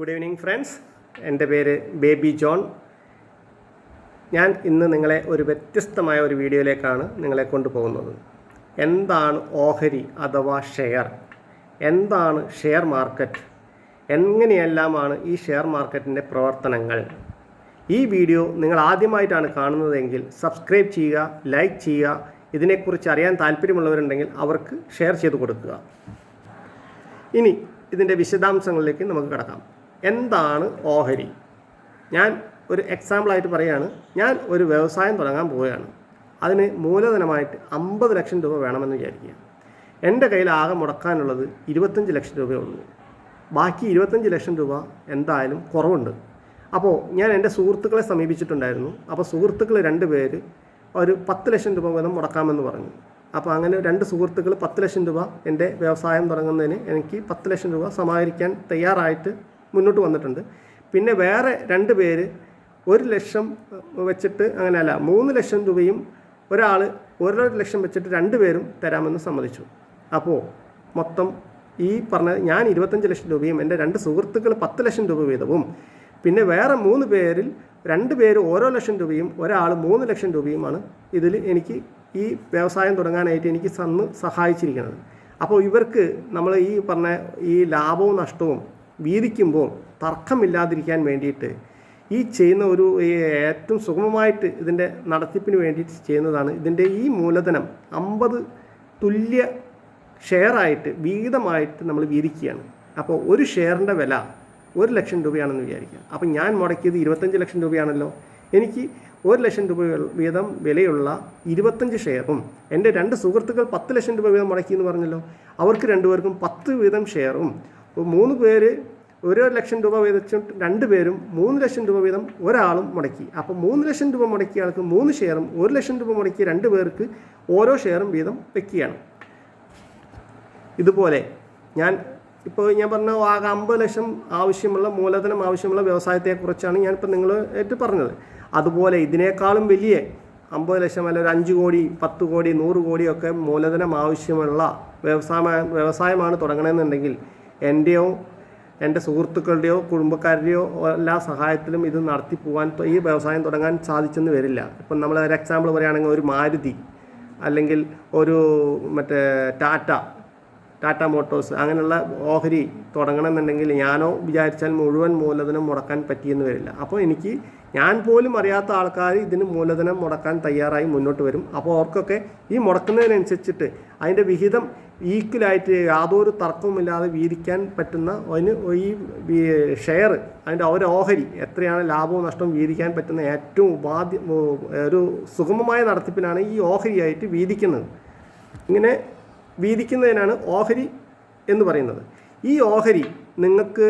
Good evening friends എന്റെ പേര് baby John. ഞാൻ ഇന്ന് നിങ്ങളെ ഒരു വ്യത്യസ്തമായ ഒരു വീഡിയോയിലേക്കാണ് നിങ്ങളെ കൊണ്ടുപോകുന്നത്. എന്താണ് ഓഹരി അഥവാ ഷെയർ? എന്താണ് ഷെയർ മാർക്കറ്റ്? എങ്ങനെയെല്ലാമാണ് ഈ ഷെയർ മാർക്കറ്റിന്റെ പ്രവർത്തനങ്ങൾ? ഈ വീഡിയോ നിങ്ങൾ ആദ്യമായിട്ടാണ് കാണുന്നതെങ്കിൽ സബ്സ്ക്രൈബ് ചെയ്യുക ലൈക്ക് ചെയ്യുക ഇതിനെക്കുറിച്ച് അറിയാൻ താല്പര്യമുള്ളവരുണ്ടെങ്കിൽ അവർക്ക് ഷെയർ ചെയ്ത് കൊടുക്കുക. ഇനി ഇതിന്റെ വിശദാംശങ്ങളിലേക്ക് നമുക്ക് കിടക്കാം. എന്താണ് ഓഹരി? ഞാൻ ഒരു എക്സാമ്പിളായിട്ട് പറയുകയാണ്. ഞാൻ ഒരു വ്യവസായം തുടങ്ങാൻ പോവുകയാണ്. അതിന് മൂലധനമായിട്ട് അമ്പത് ലക്ഷം രൂപ വേണമെന്ന് വിചാരിക്കുക. എന്റെ കയ്യിൽ ആകെ മുടക്കാനുള്ളത് ഇരുപത്തഞ്ച് ലക്ഷം രൂപയുള്ളൂ ബാക്കി ഇരുപത്തഞ്ച് ലക്ഷം രൂപ എന്തായാലും കുറവുണ്ട്. അപ്പോൾ ഞാൻ എന്റെ സുഹൃത്തുക്കളെ സമീപിച്ചിട്ടുണ്ടായിരുന്നു. അപ്പോൾ സുഹൃത്തുക്കൾ രണ്ട് പേര് ഒരു പത്ത് ലക്ഷം രൂപ വീതം മുടക്കാമെന്ന് പറഞ്ഞു. അപ്പോൾ അങ്ങനെ രണ്ട് സുഹൃത്തുക്കൾ പത്ത് ലക്ഷം രൂപ എന്റെ വ്യവസായം തുടങ്ങുന്നതിന് എനിക്ക് പത്ത് ലക്ഷം രൂപ സമാഹരിക്കാൻ തയ്യാറായിട്ട് മുന്നോട്ട് വന്നിട്ടുണ്ട്. പിന്നെ വേറെ രണ്ട് പേര് ഒരു ലക്ഷം വെച്ചിട്ട് അങ്ങനെയല്ല മൂന്ന് ലക്ഷം രൂപയും ഒരാൾ ഒരു ലക്ഷം വെച്ചിട്ട് രണ്ട് പേരും തരാമെന്ന് സമ്മതിച്ചു. അപ്പോൾ മൊത്തം ഈ പറഞ്ഞ ഞാൻ ഇരുപത്തഞ്ച് ലക്ഷം രൂപയും എന്റെ രണ്ട് സുഹൃത്തുക്കൾ പത്ത് ലക്ഷം രൂപ വീതവും. പിന്നെ വേറെ മൂന്ന് പേരിൽ രണ്ട് പേര് ഓരോ ലക്ഷം രൂപയും ഒരാൾ മൂന്ന് ലക്ഷം രൂപയുമാണ് ഇതിൽ എനിക്ക് ഈ വ്യവസായം തുടങ്ങാനായിട്ട് എനിക്ക് സന്ന് സഹായിച്ചിരിക്കുന്നത്. അപ്പോൾ ഇവർക്ക് നമ്മൾ ഈ പറഞ്ഞ ഈ ലാഭവും നഷ്ടവും വീതിക്കുമ്പോൾ തർക്കമില്ലാതിരിക്കാൻ വേണ്ടിയിട്ട് ഈ ചെയ്യുന്ന ഒരു ഏറ്റവും സുഗമമായിട്ട് ഇതിന്റെ നടത്തിപ്പിന് വേണ്ടിയിട്ട് ചെയ്യുന്നതാണ് ഇതിന്റെ ഈ മൂലധനം അമ്പത് തുല്യ ഷെയറായിട്ട് വീതമായിട്ട് നമ്മൾ വീതിക്കുകയാണ്. അപ്പോൾ ഒരു ഷെയറിന്റെ വില ഒരു ലക്ഷം രൂപയാണെന്ന് വിചാരിക്കുക. അപ്പം ഞാൻ മുടക്കിയത് ഇരുപത്തഞ്ച് ലക്ഷം രൂപയാണല്ലോ. എനിക്ക് ഒരു ലക്ഷം രൂപ വീതം വിലയുള്ള ഇരുപത്തഞ്ച് ഷെയറും എന്റെ രണ്ട് സുഹൃത്തുക്കൾ പത്ത് ലക്ഷം രൂപ വീതം മുടക്കി എന്ന് പറഞ്ഞല്ലോ. അവർക്ക് രണ്ടുപേർക്കും പത്ത് വീതം ഷെയറും അപ്പോൾ മൂന്ന് പേര് ഒരു ലക്ഷം രൂപ വീതം രണ്ട് പേരും മൂന്ന് ലക്ഷം രൂപ വീതം ഒരാളും മുടക്കി. അപ്പോൾ മൂന്ന് ലക്ഷം രൂപ മുടക്കിയ ആൾക്ക് മൂന്ന് ഷെയറും ഒരു ലക്ഷം രൂപ മുടക്കിയ രണ്ട് പേർക്ക് ഓരോ ഷെയറും വീതം വെക്കുകയാണ്. ഇതുപോലെ ഞാൻ ഇപ്പോൾ ഞാൻ പറഞ്ഞ ആകെ അമ്പത് ലക്ഷം ആവശ്യമുള്ള മൂലധനം ആവശ്യമുള്ള വ്യവസായത്തെക്കുറിച്ചാണ് ഞാനിപ്പോൾ നിങ്ങൾ നിങ്ങളായിട്ട് പറഞ്ഞത്. അതുപോലെ ഇതിനേക്കാളും വലിയ അമ്പത് ലക്ഷം അല്ല ഒരു അഞ്ച് കോടി പത്ത് കോടി നൂറ് കോടിയൊക്കെ മൂലധനം ആവശ്യമുള്ള വ്യവസായ വ്യവസായമാണ് തുടങ്ങണമെന്നുണ്ടെങ്കിൽ എന്റെയോ എന്റെ സുഹൃത്തുക്കളുടെയോ കുടുംബക്കാരുടെയോ എല്ലാ സഹായത്തിലും ഇത് നടത്തി പോകാൻ ഈ വ്യവസായം തുടങ്ങാൻ സാധിച്ചെന്ന് വരില്ല. ഇപ്പം നമ്മൾ ഒരു എക്സാമ്പിൾ പറയുകയാണെങ്കിൽ ഒരു മാരുതി അല്ലെങ്കിൽ ഒരു മറ്റേ ടാറ്റ ടാറ്റ മോട്ടോഴ്സ് അങ്ങനെയുള്ള ഓഹരി തുടങ്ങണമെന്നുണ്ടെങ്കിൽ ഞാനോ വിചാരിച്ചാൽ മുഴുവൻ മൂലധനം മുടക്കാൻ പറ്റിയെന്ന് വരില്ല. അപ്പോൾ എനിക്ക് ഞാൻ പോലും അറിയാത്ത ആൾക്കാർ ഇതിന് മൂലധനം മുടക്കാൻ തയ്യാറായി മുന്നോട്ട് വരും. അപ്പോൾ അവർക്കൊക്കെ ഈ മുടക്കുന്നതിനനുസരിച്ചിട്ട് അതിന്റെ വിഹിതം ഈക്വലായിട്ട് യാതൊരു തർക്കവുമില്ലാതെ വീതിക്കാൻ പറ്റുന്ന അതിന് ഈ ഷെയർ അതിന്റെ ഒരു ഓഹരി എത്രയാണ് ലാഭവും നഷ്ടവും വീതിക്കാൻ പറ്റുന്ന ഏറ്റവും ഉപാധി ഒരു സുഗമമായ നടത്തിപ്പിനാണ് ഈ ഓഹരിയായിട്ട് വീതിക്കുന്നത്. ഇങ്ങനെ വീതിക്കുന്നതിനാണ് ഓഹരി എന്ന് പറയുന്നത്. ഈ ഓഹരി നിങ്ങൾക്ക്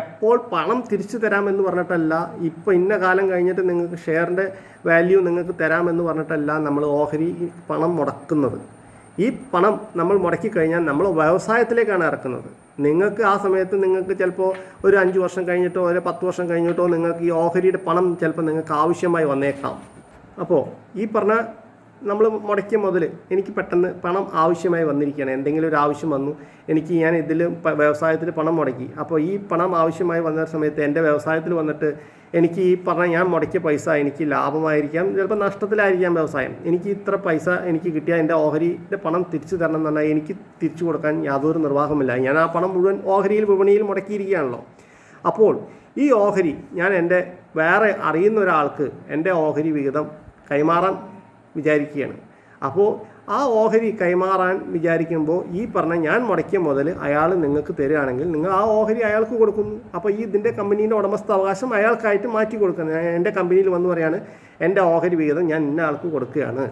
എപ്പോൾ പണം തിരിച്ചു തരാമെന്ന് പറഞ്ഞിട്ടല്ല ഇപ്പോൾ ഇന്ന കാലം കഴിഞ്ഞിട്ട് നിങ്ങൾക്ക് ഷെയറിന്റെ വാല്യൂ നിങ്ങൾക്ക് തരാമെന്ന് പറഞ്ഞിട്ടല്ല നമ്മൾ ഓഹരി പണം മുടക്കുന്നത്. ഈ പണം നമ്മൾ മുടക്കി കഴിഞ്ഞാൽ നമ്മൾ വ്യവസായത്തിലേക്കാണ് ഇറക്കുന്നത്. നിങ്ങൾക്ക് ആ സമയത്ത് നിങ്ങൾക്ക് ചിലപ്പോൾ ഒരു അഞ്ച് വർഷം കഴിഞ്ഞിട്ടോ ഒരു പത്ത് വർഷം കഴിഞ്ഞിട്ടോ നിങ്ങൾക്ക് ഈ ഓഹരിയുടെ പണം ചിലപ്പോൾ നിങ്ങൾക്ക് ആവശ്യമായി വന്നേക്കാം. അപ്പോൾ ഈ പറഞ്ഞ നമ്മൾ മുടക്കിയ മുതൽ എനിക്ക് പെട്ടെന്ന് പണം ആവശ്യമായി വന്നിരിക്കുകയാണ്. എന്തെങ്കിലും ഒരു ആവശ്യം വന്നു. എനിക്ക് ഞാൻ ഇതിൽ വ്യവസായത്തിൽ പണം മുടക്കി. അപ്പോൾ ഈ പണം ആവശ്യമായി വന്ന സമയത്ത് എന്റെ വ്യവസായത്തിൽ വന്നിട്ട് എനിക്ക് ഈ പറഞ്ഞ ഞാൻ മുടക്കിയ പൈസ എനിക്ക് ലാഭമായിരിക്കാം. ചിലപ്പോൾ നഷ്ടത്തിലായിരിക്കാം വ്യവസായം. എനിക്ക് ഇത്ര പൈസ എനിക്ക് കിട്ടിയാൽ എന്റെ ഓഹരിയുടെ പണം തിരിച്ചു തരണം എന്ന് പറഞ്ഞാൽ എനിക്ക് തിരിച്ചു കൊടുക്കാൻ യാതൊരു നിർവാഹമില്ല ഞാൻ ആ പണം മുഴുവൻ ഓഹരിയിൽ വിപണിയിൽ മുടക്കിയിരിക്കുകയാണല്ലോ. അപ്പോൾ ഈ ഓഹരി ഞാൻ എന്റെ വേറെ അറിയുന്ന ഒരാൾക്ക് എന്റെ ഓഹരി വിഹിതം കൈമാറാൻ വിചാരിക്കുകയാണ്. അപ്പോൾ ആ ഓഹരി കൈമാറാൻ വിചാരിക്കുമ്പോൾ ഈ പറഞ്ഞ ഞാൻ മുടക്കിയ മുതൽ അയാൾ നിങ്ങൾക്ക് തരികയാണെങ്കിൽ നിങ്ങൾ ആ ഓഹരി അയാൾക്ക് കൊടുക്കുന്നു. അപ്പോൾ ഈ ഇതിന്റെ കമ്പനീന്റെ ഉടമസ്ഥാവകാശം അയാൾക്കായിട്ട് മാറ്റി കൊടുക്കുന്നത് എന്റെ കമ്പനിയിൽ വന്ന് പറയാണ് എന്റെ ഓഹരി വിഹിതം ഞാൻ ഇന്ന ആൾക്ക് കൊടുക്കുകയാണ്.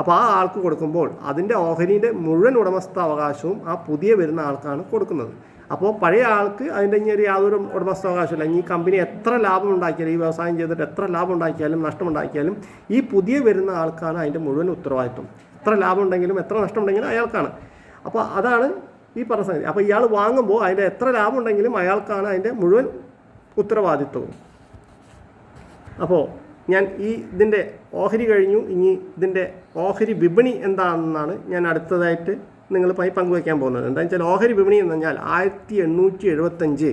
അപ്പോൾ ആ ആൾക്ക് കൊടുക്കുമ്പോൾ അതിന്റെ ഓഹരിന്റെ മുഴുവൻ ഉടമസ്ഥാവകാശവും ആ പുതിയ വരുന്ന ആൾക്കാണ് കൊടുക്കുന്നത്. അപ്പോൾ പഴയ ആൾക്ക് അതിന്റെ ഇനി ഒരു യാതൊരു ഉടമസ്ഥാവകാശമില്ല ഈ കമ്പനി എത്ര ലാഭം ഉണ്ടാക്കിയാലും ഈ വ്യവസായം ചെയ്തിട്ട് എത്ര ലാഭം ഉണ്ടാക്കിയാലും നഷ്ടമുണ്ടാക്കിയാലും ഈ പുതിയ വരുന്ന ആൾക്കാണ് അതിന്റെ മുഴുവൻ ഉത്തരവാദിത്വം. എത്ര ലാഭം ഉണ്ടെങ്കിലും എത്ര നഷ്ടം ഉണ്ടെങ്കിലും അയാൾക്കാണ്. അപ്പോൾ അതാണ് ഈ പറഞ്ഞ സംഗതി. അപ്പോൾ ഇയാൾ വാങ്ങുമ്പോൾ അതിന്റെ എത്ര ലാഭം ഉണ്ടെങ്കിലും അയാൾക്കാണ് അതിന്റെ മുഴുവൻ ഉത്തരവാദിത്വവും. അപ്പോൾ ഞാൻ ഈ ഇതിന്റെ ഓഹരി കഴിഞ്ഞു. ഇനി ഇതിന്റെ ഓഹരി വിപണി എന്താണെന്നാണ് ഞാൻ അടുത്തതായിട്ട് നിങ്ങളുമായി പങ്കുവയ്ക്കാൻ പോകുന്നത്. എന്താണെന്ന് വെച്ചാൽ ഓഹരി വിപണി എന്ന് പറഞ്ഞാൽ ആയിരത്തി എണ്ണൂറ്റി എഴുപത്തഞ്ച്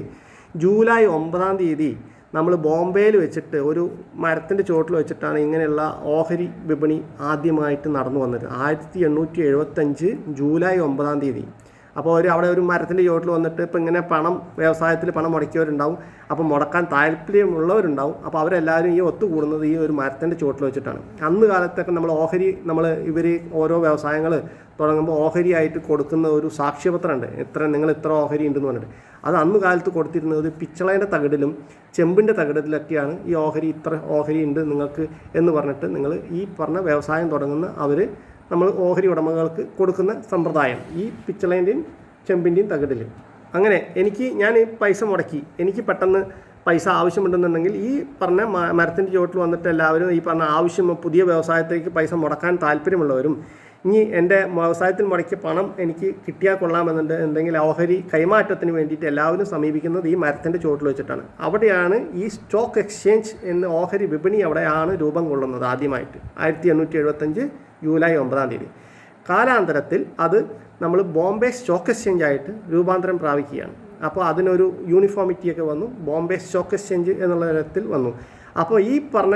ജൂലൈ ഒമ്പതാം തീയതി നമ്മൾ ബോംബെയിൽ വെച്ചിട്ട് ഒരു മരത്തിന്റെ ചുവട്ടിൽ വെച്ചിട്ടാണ് ഇങ്ങനെയുള്ള ഓഹരി വിപണി ആദ്യമായിട്ട് നടന്നു വന്നത്. ആയിരത്തി എണ്ണൂറ്റി എഴുപത്തഞ്ച് ജൂലൈ ഒമ്പതാം തീയതി. അപ്പോൾ ഒരു അവിടെ ഒരു മരത്തിന്റെ ചുവട്ടിൽ വന്നിട്ട് ഇപ്പോൾ ഇങ്ങനെ പണം വ്യവസായത്തിൽ പണം മുടക്കിയവരുണ്ടാവും. അപ്പോൾ മുടക്കാൻ താല്പര്യമുള്ളവരുണ്ടാവും. അപ്പോൾ അവരെല്ലാവരും ഈ ഒത്തുകൂടുന്നത് ഈ ഒരു മരത്തിന്റെ ചുവട്ടിൽ വെച്ചിട്ടാണ്. അന്ന് കാലത്തൊക്കെ നമ്മൾ ഓഹരി നമ്മൾ ഇവർ ഓരോ വ്യവസായങ്ങൾ തുടങ്ങുമ്പോൾ ഓഹരിയായിട്ട് കൊടുക്കുന്ന ഒരു സാക്ഷ്യപത്രമുണ്ട് ഇത്ര നിങ്ങൾ ഇത്ര ഓഹരി ഉണ്ടെന്ന് പറഞ്ഞിട്ട്. അത് അന്ന് കാലത്ത് കൊടുത്തിരുന്നത് പിച്ചളേന്റെ തകിടിലും ചെമ്പിന്റെ തകിടിലൊക്കെയാണ് ഈ ഓഹരി ഇത്ര ഓഹരി ഉണ്ട് നിങ്ങൾക്ക് എന്ന് പറഞ്ഞിട്ട് നിങ്ങൾ ഈ പറഞ്ഞ വ്യവസായം തുടങ്ങുന്ന അവർ നമ്മൾ ഓഹരി ഉടമകൾക്ക് കൊടുക്കുന്ന സമ്പ്രദായം. ഈ പിച്ചളേന്റെയും ചെമ്പിന്റെയും തകിടിൽ അങ്ങനെ എനിക്ക് ഞാൻ ഈ പൈസ മുടക്കി. എനിക്ക് പെട്ടെന്ന് പൈസ ആവശ്യമുണ്ടെന്നുണ്ടെങ്കിൽ ഈ പറഞ്ഞ മരത്തിന്റെ ചുവട്ടിൽ വന്നിട്ട് എല്ലാവരും ഈ പറഞ്ഞ ആവശ്യം പുതിയ വ്യവസായത്തിലേക്ക് പൈസ മുടക്കാൻ താല്പര്യമുള്ളവരും ഇനി എന്റെ വ്യവസായത്തിൽ മുടക്കിയ പണം എനിക്ക് കിട്ടിയാൽ കൊള്ളാമെന്നുണ്ട്. എന്തെങ്കിലും ഓഹരി കൈമാറ്റത്തിന് വേണ്ടിയിട്ട് എല്ലാവരും സമീപിക്കുന്നത് ഈ മരത്തിന്റെ ചുവട്ടിൽ വെച്ചിട്ടാണ്. അവിടെയാണ് ഈ സ്റ്റോക്ക് എക്സ്ചേഞ്ച് എന്ന ഓഹരി വിപണി അവിടെയാണ് രൂപം കൊള്ളുന്നത് ആദ്യമായിട്ട്. ആയിരത്തി എണ്ണൂറ്റി എഴുപത്തഞ്ച് ജൂലൈ ഒമ്പതാം തീയതി. കാലാന്തരത്തിൽ അത് നമ്മൾ ബോംബെ സ്റ്റോക്ക് എക്സ്ചേഞ്ച് ആയിട്ട് രൂപാന്തരം പ്രാപിക്കുകയാണ്. അപ്പോൾ അതിനൊരു യൂണിഫോമിറ്റിയൊക്കെ വന്നു. ബോംബെ സ്റ്റോക്ക് എക്സ്ചേഞ്ച് എന്നുള്ള തരത്തിൽ വന്നു. അപ്പോൾ ഈ പറഞ്ഞ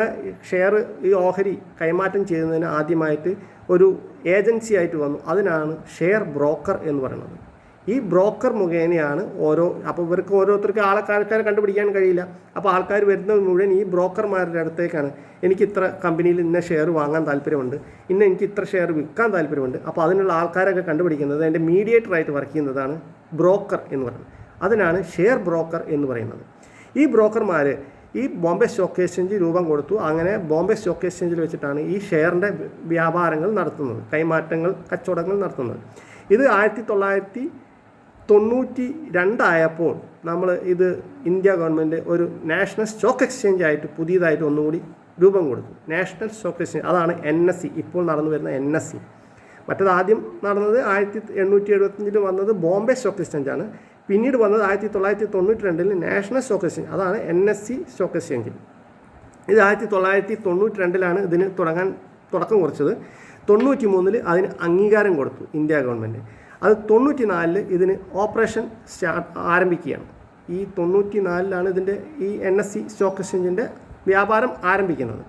ഷെയർ ഈ ഓഹരി കൈമാറ്റം ചെയ്യുന്നതിന് ആദ്യമായിട്ട് ഒരു ഏജൻസി ആയിട്ട് വന്നു. അതിനാണ് ഷെയർ ബ്രോക്കർ എന്ന് പറയുന്നത്. ഈ ബ്രോക്കർ മുഖേനയാണ് ഓരോ അപ്പോൾ ഇവർക്ക് ഓരോരുത്തർക്ക് ആൾക്കാരെ കണ്ടുപിടിക്കാൻ കഴിയില്ല. അപ്പോൾ ആൾക്കാർ വരുന്നത് മുഴുവൻ ഈ ബ്രോക്കർമാരുടെ അടുത്തേക്കാണ്. എനിക്ക് ഇത്ര കമ്പനിയിൽ ഇന്ന ഷെയർ വാങ്ങാൻ താല്പര്യമുണ്ട്. ഇന്ന എനിക്ക് ഇത്ര ഷെയർ വിൽക്കാൻ താല്പര്യമുണ്ട്. അപ്പോൾ അതിനുള്ള ആൾക്കാരൊക്കെ കണ്ടുപിടിക്കുന്നത് അതിന്റെ മീഡിയേറ്ററായിട്ട് വർക്ക് ചെയ്യുന്നതാണ് ബ്രോക്കർ എന്ന് പറയുന്നത്. അതിനാണ് ഷെയർ ബ്രോക്കർ എന്ന് പറയുന്നത്. ഈ ബ്രോക്കർമാർ ഈ ബോംബെ സ്റ്റോക്ക് എക്സ്ചേഞ്ച് രൂപം കൊടുത്തു. അങ്ങനെ ബോംബെ സ്റ്റോക്ക് എക്സ്ചേഞ്ചിൽ വെച്ചിട്ടാണ് ഈ ഷെയറിന്റെ വ്യാപാരങ്ങൾ നടത്തുന്നത് കൈമാറ്റങ്ങൾ കച്ചവടങ്ങൾ നടത്തുന്നത്. ഇത് ആയിരത്തി തൊള്ളായിരത്തി തൊണ്ണൂറ്റി രണ്ടായപ്പോൾ നമ്മൾ ഇത് ഇന്ത്യ ഗവൺമെന്റ് ഒരു നാഷണൽ സ്റ്റോക്ക് എക്സ്ചേഞ്ച് ആയിട്ട് പുതിയതായിട്ട് ഒന്നുകൂടി രൂപം കൊടുത്തു. നാഷണൽ സ്റ്റോക്ക് എക്സ്ചേഞ്ച് അതാണ് എൻ എസ് സി. ഇപ്പോൾ നടന്നു വരുന്ന എൻ എസ് സി. മറ്റത് ആദ്യം നടന്നത് ആയിരത്തി എണ്ണൂറ്റി എഴുപത്തഞ്ചിൽ വന്നത് ബോംബെ സ്റ്റോക്ക് എക്സ്ചേഞ്ചാണ്. പിന്നീട് വന്നത് ആയിരത്തി തൊള്ളായിരത്തി തൊണ്ണൂറ്റി രണ്ടിൽ നാഷണൽ സ്റ്റോക്ക് എക്സ്ചേഞ്ച് അതാണ് N S C stock exchange ഇത് ആയിരത്തി തൊള്ളായിരത്തി തൊണ്ണൂറ്റി രണ്ടിലാണ് ഇതിന് തുടങ്ങാൻ തുടക്കം കുറിച്ചത്. തൊണ്ണൂറ്റി മൂന്നിൽ അതിന് അംഗീകാരം കൊടുത്തു ഇന്ത്യ ഗവൺമെന്റ് അത് തൊണ്ണൂറ്റി നാലിൽ ഇതിന് ഓപ്പറേഷൻ സ്റ്റാർട്ട് ആരംഭിക്കുകയാണ്. ഈ തൊണ്ണൂറ്റി നാലിലാണ് ഇതിന്റെ ഈ എൻ എസ് സി സ്റ്റോക്ക് എക്സ്ചേഞ്ചിന്റെ വ്യാപാരം ആരംഭിക്കുന്നത്.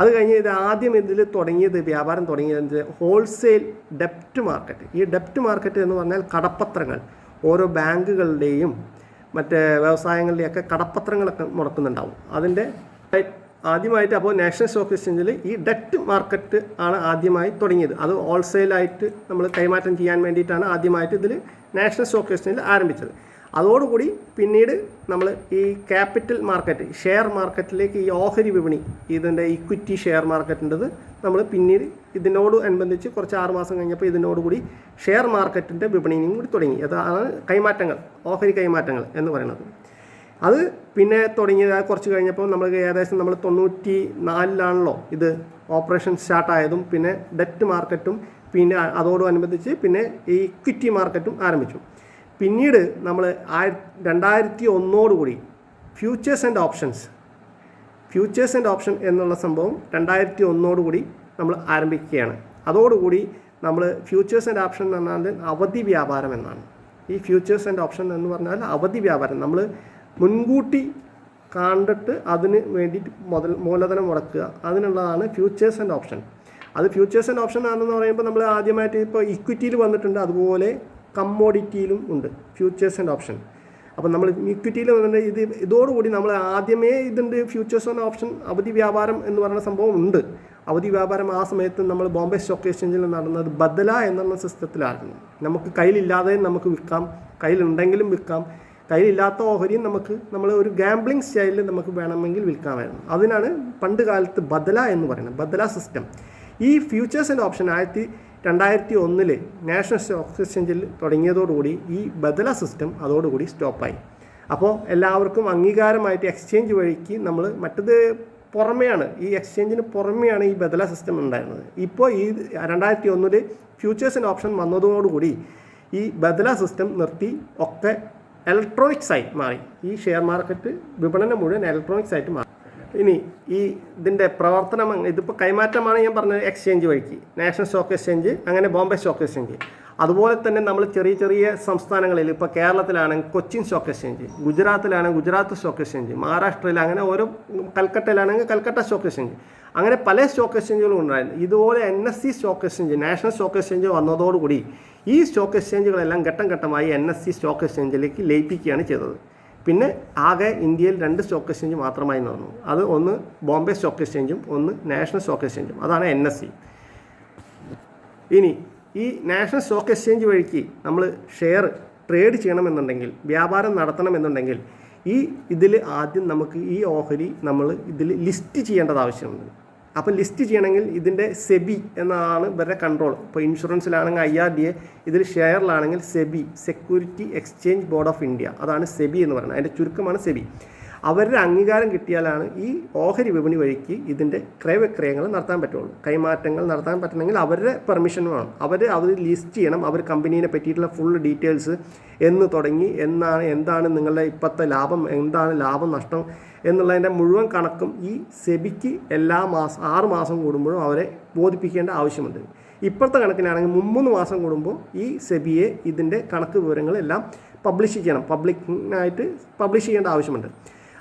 അത് കഴിഞ്ഞ് ഇത് ആദ്യം ഇതിൽ തുടങ്ങിയത് വ്യാപാരം തുടങ്ങിയത് ഹോൾസെയിൽ ഡെപ്റ്റ് മാർക്കറ്റ്. ഈ ഡെപ്റ്റ് മാർക്കറ്റ് എന്ന് പറഞ്ഞാൽ കടപ്പത്രങ്ങൾ. ഓരോ ബാങ്കുകളുടെയും മറ്റേ വ്യവസായങ്ങളുടെയൊക്കെ കടപ്പത്രങ്ങളൊക്കെ മുടക്കുന്നുണ്ടാവും. അതിന്റെ ആദ്യമായിട്ട് അപ്പോൾ നാഷണൽ സ്റ്റോക്ക് എക്സ്ചേഞ്ചിൽ ഈ ഡെറ്റ് മാർക്കറ്റ് ആണ് ആദ്യമായി തുടങ്ങിയത്. അത് ഹോൾസെയിലായിട്ട് നമ്മൾ കൈമാറ്റം ചെയ്യാൻ വേണ്ടിയിട്ടാണ് ആദ്യമായിട്ട് ഇതിൽ നാഷണൽ സ്റ്റോക്ക് എക്സ്ചേഞ്ചിൽ ആരംഭിച്ചത്. അതോടുകൂടി പിന്നീട് നമ്മൾ ഈ ക്യാപിറ്റൽ മാർക്കറ്റ് ഷെയർ മാർക്കറ്റിലേക്ക് ഈ ഓഹരി വിപണി ഇതിന്റെ ഇക്വിറ്റി ഷെയർ മാർക്കറ്റിന്റെത് നമ്മൾ പിന്നീട് ഇതിനോട് അനുബന്ധിച്ച് കുറച്ച് ആറ് മാസം കഴിഞ്ഞപ്പോൾ ഇതിനോടുകൂടി ഷെയർ മാർക്കറ്റിന്റെ വിപണിയും കൂടി തുടങ്ങി. അതാണ് കൈമാറ്റങ്ങൾ ഓഹരി കൈമാറ്റങ്ങൾ എന്ന് പറയുന്നത്. അത് പിന്നെ തുടങ്ങിയത് കുറച്ച് കഴിഞ്ഞപ്പോൾ നമ്മൾ ഏകദേശം നമ്മൾ തൊണ്ണൂറ്റി നാലിലാണല്ലോ ഇത് ഓപ്പറേഷൻ സ്റ്റാർട്ടായതും പിന്നെ ഡെറ്റ് മാർക്കറ്റും പിന്നെ അതോടനുബന്ധിച്ച് പിന്നെ ഈ ഇക്വിറ്റി മാർക്കറ്റും ആരംഭിച്ചു. പിന്നീട് നമ്മൾ ആയി രണ്ടായിരത്തി ഒന്നോടുകൂടി futures and options futures and option എന്നുള്ള സംഭവം രണ്ടായിരത്തി ഒന്നോടുകൂടി നമ്മൾ ആരംഭിക്കുകയാണ്. അതോടുകൂടി നമ്മൾ ഫ്യൂച്ചേഴ്സ് ആൻഡ് ഓപ്ഷൻ എന്ന് പറഞ്ഞാൽ അവധി വ്യാപാരം എന്നാണ്. ഈ ഫ്യൂച്ചേഴ്സ് ആൻഡ് ഓപ്ഷൻ എന്ന് പറഞ്ഞാൽ അവധി വ്യാപാരം. നമ്മൾ മുൻകൂട്ടി കണ്ടിട്ട് അതിന് വേണ്ടിയിട്ട് മുതൽ മൂലധനം മുടക്കുക. അതിനുള്ളതാണ് ഫ്യൂച്ചേഴ്സ് ആൻഡ് ഓപ്ഷൻ അത് ഫ്യൂച്ചേഴ്സ് ആൻഡ് ഓപ്ഷൻ ആണെന്ന് പറയുമ്പോൾ നമ്മൾ ആദ്യമായിട്ട് ഇപ്പോൾ ഇക്വിറ്റിയിൽ വന്നിട്ടുണ്ട്. അതുപോലെ കമ്മോഡിറ്റിയിലും ഉണ്ട് ഫ്യൂച്ചേഴ്സ് ആൻഡ് ഓപ്ഷൻ അപ്പം നമ്മൾ ഇക്വിറ്റിയിൽ വന്നിട്ട് ഇത് ഇതോടുകൂടി നമ്മൾ ആദ്യമേ ഇതുണ്ട് ഫ്യൂച്ചേഴ്സ് ആൻഡ് ഓപ്ഷൻ അവധി വ്യാപാരം എന്ന് പറയുന്ന സംഭവം ഉണ്ട്. അവധി വ്യാപാരം ആ സമയത്ത് നമ്മൾ ബോംബെ സ്റ്റോക്ക് എക്സ്ചേഞ്ചിൽ നടന്നത് ബദല എന്നുള്ള സിസ്റ്റത്തിലായിരുന്നു. നമുക്ക് കയ്യിലില്ലാതെ നമുക്ക് വിൽക്കാം കയ്യിലുണ്ടെങ്കിലും വിൽക്കാം കയ്യിലില്ലാത്ത ഓഹരിയും നമുക്ക് നമ്മൾ ഒരു ഗാംബ്ലിംഗ് സ്റ്റൈലിൽ നമുക്ക് വേണമെങ്കിൽ വിൽക്കാമായിരുന്നു. അതിനാണ് പണ്ട് കാലത്ത് ബദല എന്ന് പറയുന്നത് ബദല സിസ്റ്റം ഈ ഫ്യൂച്ചേഴ്സ് ആൻഡ് ഓപ്ഷൻ ആയിരത്തി രണ്ടായിരത്തി ഒന്നിൽ നാഷണൽ സ്റ്റോക്ക് എക്സ്ചേഞ്ചിൽ തുടങ്ങിയതോടുകൂടി ഈ ബദല സിസ്റ്റം അതോടുകൂടി സ്റ്റോപ്പായി അപ്പോൾ എല്ലാവർക്കും അംഗീകാരമായിട്ട് എക്സ്ചേഞ്ച് വഴിക്ക് നമ്മൾ മറ്റത് പുറമെയാണ് ഈ എക്സ്ചേഞ്ചിന് പുറമെയാണ് ഈ ബദല സിസ്റ്റം ഉണ്ടായിരുന്നത്. ഇപ്പോൾ ഈ രണ്ടായിരത്തി ഒന്നിൽ ഫ്യൂച്ചേഴ്സ് ആൻഡ് ഓപ്ഷൻ വന്നതോടുകൂടി ഈ ബദല സിസ്റ്റം നിർത്തി ഒക്കെ ഇലക്ട്രോണിക്സ് ആയി മാറി. ഈ ഷെയർ മാർക്കറ്റ് വിപണനം മുഴുവൻ ഇലക്ട്രോണിക്സ് ആയിട്ട് മാറി. ഇനി ഈ ഇതിന്റെ പ്രവർത്തനം ഇതിപ്പോൾ കൈമാറ്റമാണ് ഞാൻ പറഞ്ഞത് എക്സ്ചേഞ്ച് വഴിക്ക്. നാഷണൽ സ്റ്റോക്ക് എക്സ്ചേഞ്ച് അങ്ങനെ ബോംബെ സ്റ്റോക്ക് എക്സ്ചേഞ്ച് അതുപോലെ തന്നെ നമ്മൾ ചെറിയ ചെറിയ സംസ്ഥാനങ്ങളിൽ ഇപ്പോൾ കേരളത്തിലാണെങ്കിൽ കൊച്ചിൻ സ്റ്റോക്ക് എക്സ്ചേഞ്ച് ഗുജറാത്തിലാണെങ്കിൽ ഗുജറാത്ത് സ്റ്റോക്ക് എക്സ്ചേഞ്ച് മഹാരാഷ്ട്രയിൽ അങ്ങനെ ഓരോ കൽക്കട്ടയിലാണെങ്കിൽ കൽക്കട്ട സ്റ്റോക്ക് എക്സ്ചേഞ്ച് അങ്ങനെ പല സ്റ്റോക്ക് എക്സ്ചേഞ്ചുകളും ഉണ്ടായിരുന്നു. ഇതുപോലെ N S C stock exchange national stock exchange വന്നതോടുകൂടി ഈ സ്റ്റോക്ക് എക്സ്ചേഞ്ചുകളെല്ലാം ഘട്ടം ഘട്ടമായി എൻ എസ് സി സ്റ്റോക്ക് എക്സ്ചേഞ്ചിലേക്ക് ലയിപ്പിക്കുകയാണ് ചെയ്തത്. പിന്നെ ആകെ ഇന്ത്യയിൽ രണ്ട് സ്റ്റോക്ക് എക്സ്ചേഞ്ച് മാത്രമായി നടന്നു അത് ഒന്ന് ബോംബെ സ്റ്റോക്ക് എക്സ്ചേഞ്ചും ഒന്ന് നാഷണൽ സ്റ്റോക്ക് എക്സ്ചേഞ്ചും. അതാണ് എൻ എസ് സി ഇനി ഈ നാഷണൽ സ്റ്റോക്ക് എക്സ്ചേഞ്ച് വഴിക്ക് നമ്മൾ ഷെയർ ട്രേഡ് ചെയ്യണമെന്നുണ്ടെങ്കിൽ വ്യാപാരം നടത്തണമെന്നുണ്ടെങ്കിൽ ഈ ഇതിൽ ആദ്യം നമുക്ക് ഈ ഓഹരി നമ്മൾ ഇതിൽ ലിസ്റ്റ് ചെയ്യേണ്ടത് ആവശ്യമുണ്ട്. അപ്പം ലിസ്റ്റ് ചെയ്യണമെങ്കിൽ ഇതിന്റെ സെബി എന്നാണ് ഇവരുടെ കൺട്രോൾ ഇപ്പോൾ ഇൻഷുറൻസിലാണെങ്കിൽ ഐ ആർ ഡി എ ഇതിൽ ഷെയറിലാണെങ്കിൽ SEBI security exchange board of India അതാണ് സെബി എന്ന് പറയുന്നത്. അതിന്റെ ചുരുക്കമാണ് സെബി. അവരുടെ അംഗീകാരം കിട്ടിയാലാണ് ഈ ഓഹരി വിപണി വഴിക്ക് ഇതിന്റെ ക്രയവിക്രയങ്ങൾ നടത്താൻ പറ്റുള്ളൂ. കൈമാറ്റങ്ങൾ നടത്താൻ പറ്റണമെങ്കിൽ അവരുടെ പെർമിഷൻ വേണം. അവർ അവർ ലിസ്റ്റ് ചെയ്യണം. അവർ കമ്പനീനെ പറ്റിയിട്ടുള്ള ഫുൾ ഡീറ്റെയിൽസ് എന്ന് തുടങ്ങി എന്നാണ് എന്താണ് നിങ്ങളുടെ ഇപ്പോഴത്തെ ലാഭം എന്താണ് ലാഭം നഷ്ടം എന്നുള്ളതിന്റെ മുഴുവൻ കണക്കും ഈ സെബിക്ക് എല്ലാ മാസം ആറ് മാസം കൂടുമ്പോഴും അവരെ ബോധിപ്പിക്കേണ്ട ആവശ്യമുണ്ട്. ഇപ്പോഴത്തെ കണക്കിനാണെങ്കിൽ മുമ്മൂന്ന് മാസം കൂടുമ്പോൾ ഈ സെബിയെ ഇതിന്റെ കണക്ക് വിവരങ്ങളെല്ലാം പബ്ലിഷ് ചെയ്യണം. പബ്ലിക്കിനായിട്ട് പബ്ലിഷ് ചെയ്യേണ്ട ആവശ്യമുണ്ട്.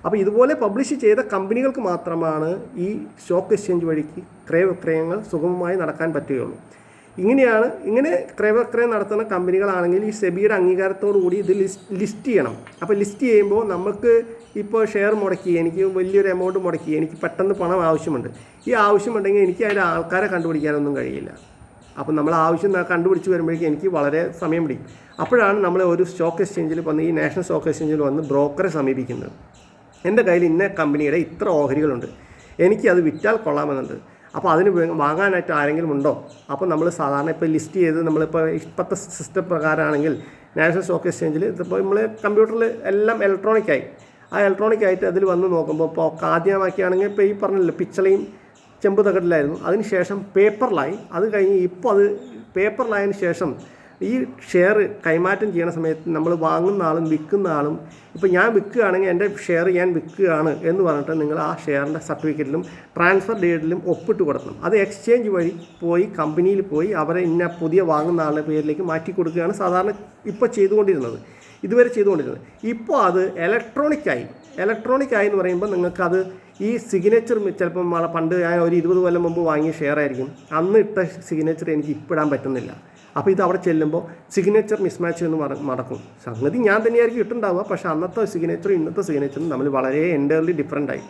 അപ്പോൾ ഇതുപോലെ പബ്ലിഷ് ചെയ്ത കമ്പനികൾക്ക് മാത്രമാണ് ഈ സ്റ്റോക്ക് എക്സ്ചേഞ്ച് വഴിക്ക് ക്രയവിക്രയങ്ങൾ സുഗമമായി നടക്കാൻ പറ്റുകയുള്ളൂ. ഇങ്ങനെയാണ് ഇങ്ങനെ ക്രയവിക്രയം നടത്തുന്ന കമ്പനികളാണെങ്കിൽ ഈ സെബിയുടെ അംഗീകാരത്തോടു കൂടി ഇത് ലിസ്റ്റ് ചെയ്യണം. അപ്പോൾ ലിസ്റ്റ് ചെയ്യുമ്പോൾ നമുക്ക് ഇപ്പോൾ ഷെയർ മുടക്കി എനിക്ക് വലിയൊരു എമൗണ്ട് മുടക്കി എനിക്ക് പെട്ടെന്ന് പണം ആവശ്യമുണ്ട്. ഈ ആവശ്യമുണ്ടെങ്കിൽ എനിക്ക് അതിന്റെ ആൾക്കാരെ കണ്ടുപിടിക്കാനൊന്നും കഴിയില്ല. അപ്പോൾ നമ്മൾ ആവശ്യം കണ്ടുപിടിച്ച് വരുമ്പോഴേക്കും എനിക്ക് വളരെ സമയം പിടിക്കും. അപ്പോഴാണ് നമ്മൾ ഒരു സ്റ്റോക്ക് എക്സ്ചേഞ്ചിൽ വന്ന് ഈ നാഷണൽ സ്റ്റോക്ക് എക്സ്ചേഞ്ചിൽ വന്ന് ബ്രോക്കറെ സമീപിക്കുന്നത്. എന്റെ കയ്യിൽ ഇന്ന കമ്പനിയുടെ ഇത്ര ഓഹരികളുണ്ട്. എനിക്ക് അത് വിറ്റാൽ കൊള്ളാമെന്നുണ്ട്. അപ്പോൾ അതിന് വാങ്ങാനായിട്ട് ആരെങ്കിലും ഉണ്ടോ? അപ്പോൾ നമ്മൾ സാധാരണ ഇപ്പോൾ ലിസ്റ്റ് ചെയ്ത് നമ്മളിപ്പോൾ ഇപ്പോഴത്തെ സിസ്റ്റം പ്രകാരമാണെങ്കിൽ നാഷണൽ സ്റ്റോക്ക് എക്സ്ചേഞ്ചിൽ ഇതിപ്പോൾ നമ്മൾ കമ്പ്യൂട്ടറിൽ എല്ലാം ഇലക്ട്രോണിക്കായി ആ ഇലക്ട്രോണിക് ആയിട്ട് അതിൽ വന്ന് നോക്കുമ്പോൾ ഇപ്പോൾ ആദ്യമാക്കിയാണെങ്കിൽ ഇപ്പോൾ ഈ പറഞ്ഞല്ലോ പിച്ചളയും ചെമ്പ് തകടിലായിരുന്നു. അതിന് ശേഷം പേപ്പറിലായി അത് കഴിഞ്ഞ് ഇപ്പോൾ അത് പേപ്പറിലായതിന് ശേഷം ഈ ഷെയർ കൈമാറ്റം ചെയ്യണ സമയത്ത് നമ്മൾ വാങ്ങുന്ന ആളും വിൽക്കുന്ന ആളും ഇപ്പോൾ ഞാൻ വിൽക്കുകയാണെങ്കിൽ എന്റെ ഷെയർ ഞാൻ വിൽക്കുകയാണ് എന്ന് പറഞ്ഞിട്ട് നിങ്ങൾ ആ ഷെയറിന്റെ സർട്ടിഫിക്കറ്റിലും ട്രാൻസ്ഫർ ഡേറ്റിലും ഒപ്പിട്ട് കൊടുക്കണം. അത് എക്സ്ചേഞ്ച് വഴി പോയി കമ്പനിയിൽ പോയി അവരെ ഇന്ന പുതിയ വാങ്ങുന്ന ആളുടെ പേരിലേക്ക് മാറ്റി കൊടുക്കുകയാണ് സാധാരണ ഇപ്പോൾ ചെയ്തുകൊണ്ടിരുന്നത്. ഇതുവരെ ചെയ്തുകൊണ്ടിരുന്നത്. ഇപ്പോൾ അത് ഇലക്ട്രോണിക്കായി. ഇലക്ട്രോണിക്കായി എന്ന് പറയുമ്പോൾ നിങ്ങൾക്കത് ഈ സിഗ്നേച്ചർ ചിലപ്പം പണ്ട് ഞാൻ ഒരു ഇരുപത് കൊല്ലം മുമ്പ് വാങ്ങിയ ഷെയർ ആയിരിക്കും അന്ന് ഇട്ട സിഗ്നേച്ചർ എനിക്ക് ഇപ്പിടാൻ പറ്റുന്നില്ല. അപ്പോൾ ഇത് അവിടെ ചെല്ലുമ്പോൾ സിഗ്നേച്ചർ മിസ്മാച്ച് എന്ന് നടക്കും. സംഗതി ഞാൻ തന്നെയായിരിക്കും ഇട്ടുണ്ടാവുക പക്ഷേ അന്നത്തെ സിഗ്നേച്ചറും ഇന്നത്തെ സിഗ്നേച്ചറും നമ്മൾ വളരെ എന്റർലി ഡിഫറെന്റ് ആയി.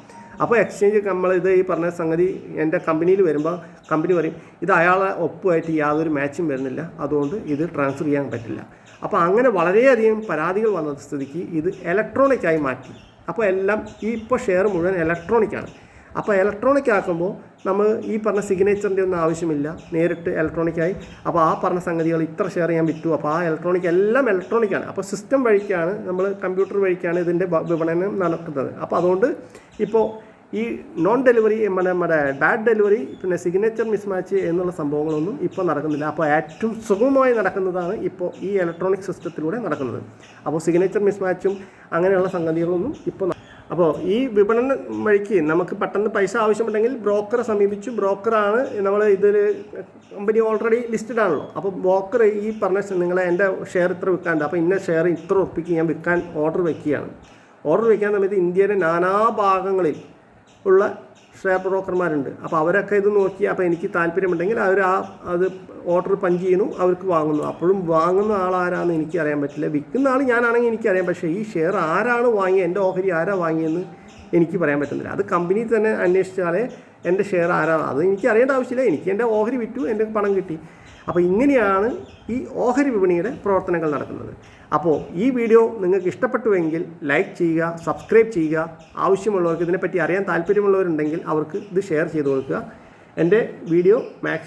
അപ്പോൾ എക്സ്ചേഞ്ച് നമ്മൾ ഇത് ഈ പറഞ്ഞ സംഗതി എന്റെ കമ്പനിയിൽ വരുമ്പോൾ കമ്പനി പറയും ഇത് അയാളെ ഒപ്പുമായിട്ട് യാതൊരു മാച്ചും വരുന്നില്ല. അതുകൊണ്ട് ഇത് ട്രാൻസ്ഫർ ചെയ്യാൻ പറ്റില്ല. അപ്പോൾ അങ്ങനെ വളരെയധികം പരാതികൾ വന്ന സ്ഥിതിക്ക് ഇത് ഇലക്ട്രോണിക്കായി മാറ്റി. അപ്പോൾ എല്ലാം ഈ ഇപ്പോൾ ഷെയർ മുഴുവൻ ഇലക്ട്രോണിക്കാണ് അപ്പോൾ ഇലക്ട്രോണിക് ആക്കുമ്പോൾ നമ്മൾ ഈ പറഞ്ഞ സിഗ്നേച്ചറിന്റെ ഒന്നും ആവശ്യമില്ല. നേരിട്ട് ഇലക്ട്രോണിക്കായി അപ്പോൾ ആ പറഞ്ഞ സംഗതികൾ ഇത്ര ഷെയർ ചെയ്യാൻ പറ്റും. അപ്പോൾ ആ ഇലക്ട്രോണിക് എല്ലാം ഇലക്ട്രോണിക്കാണ് അപ്പോൾ സിസ്റ്റം വഴിക്കാണ് നമ്മൾ കമ്പ്യൂട്ടർ വഴിക്കാണ് ഇതിന്റെ വിപണനം നടക്കുന്നത്. അപ്പോൾ അതുകൊണ്ട് ഇപ്പോൾ ഈ നോൺ ഡെലിവറി നമ്മുടെ നമ്മുടെ ബാഡ് ഡെലിവറി പിന്നെ സിഗ്നേച്ചർ മിസ്മാച്ച് എന്നുള്ള സംഭവങ്ങളൊന്നും ഇപ്പോൾ നടക്കുന്നില്ല. അപ്പോൾ ഏറ്റവും സുഗമമായി നടക്കുന്നതാണ് ഇപ്പോൾ ഈ ഇലക്ട്രോണിക് സിസ്റ്റത്തിലൂടെ നടക്കുന്നത്. അപ്പോൾ സിഗ്നേച്ചർ മിസ്മാച്ചും അങ്ങനെയുള്ള സംഗതികളൊന്നും ഇപ്പോൾ അപ്പോൾ ഈ വിപണന വഴിക്ക് നമുക്ക് പെട്ടെന്ന് പൈസ ആവശ്യമുണ്ടെങ്കിൽ ബ്രോക്കറെ സമീപിച്ചു. ബ്രോക്കറാണ് നമ്മൾ ഇതിൽ കമ്പനി ഓൾറെഡി ലിസ്റ്റഡ് ആണല്ലോ. അപ്പോൾ ബ്രോക്കർ ഈ പറഞ്ഞ നിങ്ങളെ എന്റെ ഷെയർ ഇത്ര വിൽക്കാണ്ട് അപ്പോൾ ഇന്ന ഷെയർ ഇത്ര ഉറപ്പിക്ക് ഞാൻ വിൽക്കാൻ ഓർഡർ വയ്ക്കുകയാണ് ഓർഡർ വയ്ക്കാൻ സമയത്ത് ഇന്ത്യയുടെ നാനാഭാഗങ്ങളിൽ ഉള്ള ഷെയർ ബ്രോക്കർമാരുണ്ട്. അപ്പോൾ അവരൊക്കെ ഇത് നോക്കി അപ്പോൾ എനിക്ക് താല്പര്യമുണ്ടെങ്കിൽ അവർ ആ അത് ഓർഡർ പഞ്ച് ചെയ്യുന്നു അവർക്ക് വാങ്ങുന്നു. അപ്പോഴും വാങ്ങുന്ന ആൾ ആരാന്ന് എനിക്ക് അറിയാൻ പറ്റില്ല. വിൽക്കുന്ന ആൾ ഞാനാണെങ്കിൽ എനിക്കറിയാം. പക്ഷേ ഈ ഷെയർ ആരാണ് വാങ്ങിയത് എന്റെ ഓഹരി ആരാ വാങ്ങിയെന്ന് എനിക്ക് പറയാൻ പറ്റുന്നില്ല. അത് കമ്പനി തന്നെ അന്വേഷിച്ചാലേ എന്റെ ഷെയർ ആരാണ് അത് എനിക്ക് അറിയേണ്ട ആവശ്യമില്ല. എനിക്ക് എന്റെ ഓഹരി വിറ്റു എന്റെ പണം കിട്ടി. അപ്പോൾ ഇങ്ങനെയാണ് ഈ ഓഹരി വിപണിയുടെ പ്രവർത്തനങ്ങൾ നടക്കുന്നത്. അപ്പോൾ ഈ വീഡിയോ നിങ്ങൾക്ക് ഇഷ്ടപ്പെട്ടുവെങ്കിൽ ലൈക്ക് ചെയ്യുക സബ്സ്ക്രൈബ് ചെയ്യുക. ആവശ്യമുള്ളവർക്ക് ഇതിനെപ്പറ്റി അറിയാൻ താല്പര്യമുള്ളവരുണ്ടെങ്കിൽ അവർക്ക് ഇത് ഷെയർ ചെയ്ത് കൊടുക്കുക. എന്റെ വീഡിയോ മാക്സിമം